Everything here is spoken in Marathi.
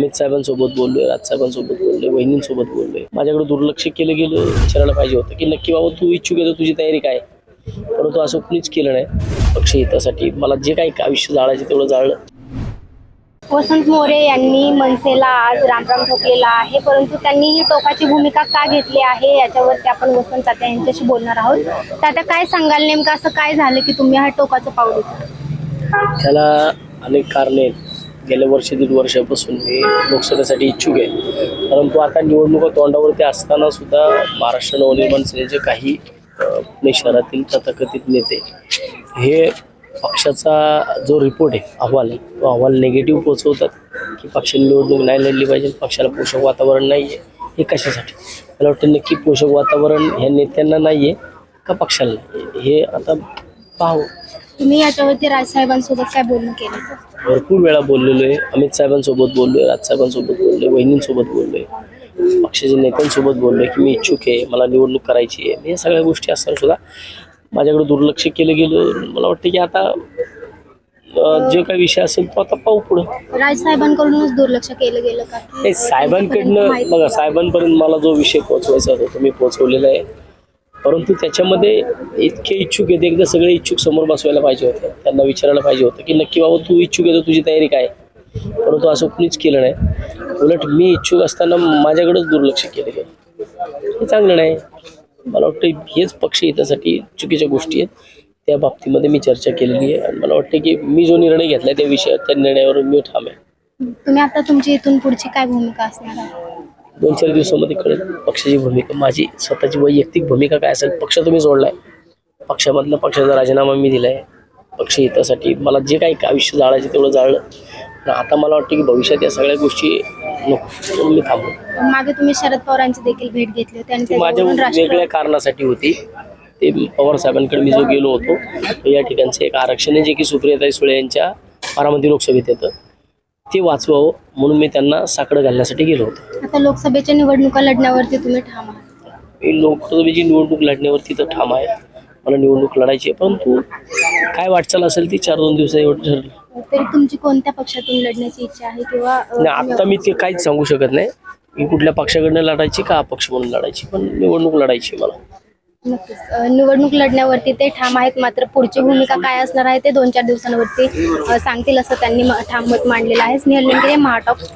अमित साहेबांसोबत बोललोय राजसाहेबांसोबत बोललोय वहिनींसोबत बोललोय. माझ्याकडे दुर्लक्ष केलं गेलं विचारायला पाहिजे होतं की नक्की बाबा तू इच्छुक आहे तर तुझी तयारी काय? परंतु असं कुणीच केलं नाही. पक्ष हितासाठी मला जे काही आयुष्य जाळायचे तेवढं जाळलं. वसंत मोरे यांनी मनसेला आज रामराम ठोकलेला आहे परंतु त्यांनी ही टोकाची भूमिका का घेतली आहे याच्यावरती आपण वसंत तात्या यांच्याशी बोलणार आहोत. तात्या काय सांगाल? नेमकं असं काय झालं की तुम्ही हा टोकाचं पाऊल? त्याला अनेक कारणे आहेत. गेल्या वर्ष दीड वर्षापासून मी लोकसभेसाठी इच्छुक आहे. परंतु आता निवडणुका तोंडावरती असताना सुद्धा महाराष्ट्र नवनिर्माण सेनेचे काही पुणे शहरातील तथाकथित नेते हे पक्षाचा जो रिपोर्ट आहे अहवाल आहे तो अहवाल निगेटिव्ह पोचवतात की पक्षाने निवडणूक नाही लढली पाहिजे पक्षाला पोषक वातावरण नाही आहे हे कशासाठी? मला वाटतं नक्की पोषक वातावरण ह्या नेत्यांना नाही आहे का पक्षाला हे आता पाहू तुम्ही याच्यावरती राजसाहेबांसोबत काय बोलणं केलं? भरपूर वेळा बोललेलो आहे. अमित साहेबांसोबत बोललोय राजसाहेबांसोबत बोललोय वहिनींसोबत बोललोय पक्षाच्या नेत्यांसोबत बोललोय की मी इच्छुक आहे मला निवडणूक करायची आहे. या सगळ्या गोष्टी असताना सुद्धा माझ्याकडे दुर्लक्ष केलं गेलं. मला वाटतं की आता जे काही विषय असेल तो आता पाहू पुढं. राजसाहेबांकडूनच दुर्लक्ष केलं गेलं का? नाही साहेबांकडनं बघा? साहेबांपर्यंत मला जो विषय पोहोचवायचा होता तो मी पोहोचवलेला आहे. परंतु त्याच्यामध्ये इतके इच्छुक आहेत एकदा सगळे इच्छुक समोर बसवायला पाहिजे होते. त्यांना विचारायला पाहिजे होतं की नक्की बाबा तू इच्छुक आहे तर तुझी तयारी काय? परंतु असं कुणीच केलं नाही. उलट मी इच्छुक असताना माझ्याकडंच दुर्लक्ष केलं गेलं. हे चांगलं नाही. मला वाटतं हेच पक्ष हितासाठी चुकीच्या गोष्टी आहेत. त्या बाबतीमध्ये मी चर्चा केलेली आहे आणि मला वाटतं की मी जो निर्णय घेतला त्या विषयावर त्या निर्णयावर मी ठाम आहे. तुम्ही आता तुमची इथून पुढची काय भूमिका असणार आहे? दोन चार दिवसामध्ये कळेल पक्षाची भूमिका. माझी स्वतःची वैयक्तिक भूमिका काय असेल पक्ष तुम्ही सोडलाय. पक्षामधला पक्षाचा राजीनामा मी दिलाय. पक्ष हितासाठी मला जे काही आयुष्य जाळायचे तेवढं जाळलं. आता मला वाटतं की भविष्यात या सगळ्या गोष्टी नको मी थांबू मागे तुम्ही शरद पवारांची देखील भेट घेतली होती माझ्या वेगळ्या कारणासाठी होती. ते पवार साहेबांकडे मी जो गेलो होतो या ठिकाणचं एक आरक्षण आहे जे की सुप्रियाताई सुळे यांच्या बारामती लोकसभेत येतं. ते वाचवावं म्हणून मी त्यांना साकडं घालण्यासाठी गेलो होतो. आता लोकसभेच्या निवडणुका लढण्यावरती तुम्ही ठाम आहात. मी लोकसभेची निवडणूक लढण्यावरती तर ठाम आहे. मला निवडणूक लढायची आहे परंतु काय वाटचाल असेल ती चार दोन दिवस एवढं ठरलं. तरी तुमची कोणत्या पक्षातून लढण्याची इच्छा आहे किंवा अ, नाही आता मी ते काहीच सांगू शकत नाही. मी कुठल्या पक्षाकडनं लढायची का अपक्ष म्हणून लढायची पण निवडणूक लढायची आहे मला. नक्कीच. निवडणूक लढण्यावरती ते ठाम आहेत मात्र पुढची भूमिका काय असणार आहे ते दोन चार दिवसांवरती सांगतील असं त्यांनी ठाम मत मांडलेलं आहे. स्नेहल लिंगे महाटॉक्स